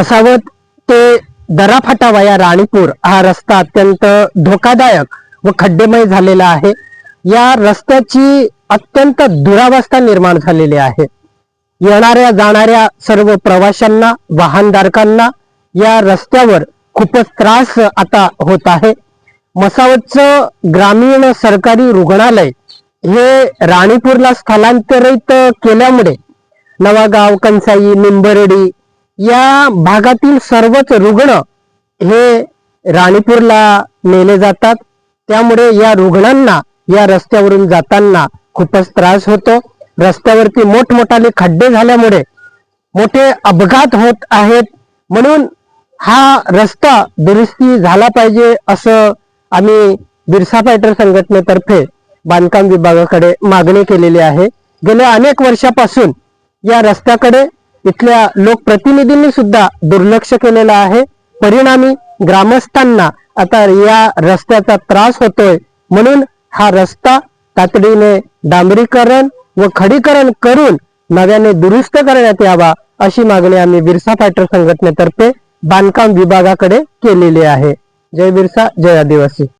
असावत ते दराफाटा या राणीपूर. हा रस्ता अत्यंत धोकादायक व खड्डेमय झालेला आहे. या रस्त्याची अत्यंत दुरावस्था निर्माण झालेली आहे. येणाऱ्या जाणाऱ्या सर्व प्रवाशांना वाहनधारकांना या रस्त्यावर खूपच त्रास आता होत आहे. मसावतचं ग्रामीण सरकारी रुग्णालय हे राणीपूरला स्थलांतरित केल्यामुळे नवागाव कंसाई निंबर्डी या भागातील सर्वच रुग्ण हे राणीपूरला नेले जातात. त्यामुळे या रुग्णांना या रस्त्यावरून जाताना खूपच त्रास होतो. रस्त्यावरती मोठमोठाले खड्डे झाल्यामुळे मोठे अपघात होत आहेत. म्हणून हा रस्ता दुरुस्ती झाला पाहिजे असं आम्ही बिरसा पायटर संघटनेतर्फे बांधकाम विभागाकडे मागणी केलेली आहे. गेल्या अनेक वर्षापासून या रस्त्याकडे इथल्या लोकप्रतिनिधींनी सुद्धा दुर्लक्ष केलेलं आहे. परिणामी ग्रामस्थांना आता या रस्त्याचा त्रास होतोय. म्हणून हा रस्ता तातडीने डांबरीकरण व खडीकरण करून नव्याने दुरुस्त करण्यात यावा अशी मागणी आम्ही बिरसा फायटर संघटनेतर्फे बांधकाम विभागाकडे केलेली आहे. जय बिरसा जय आदिवासी.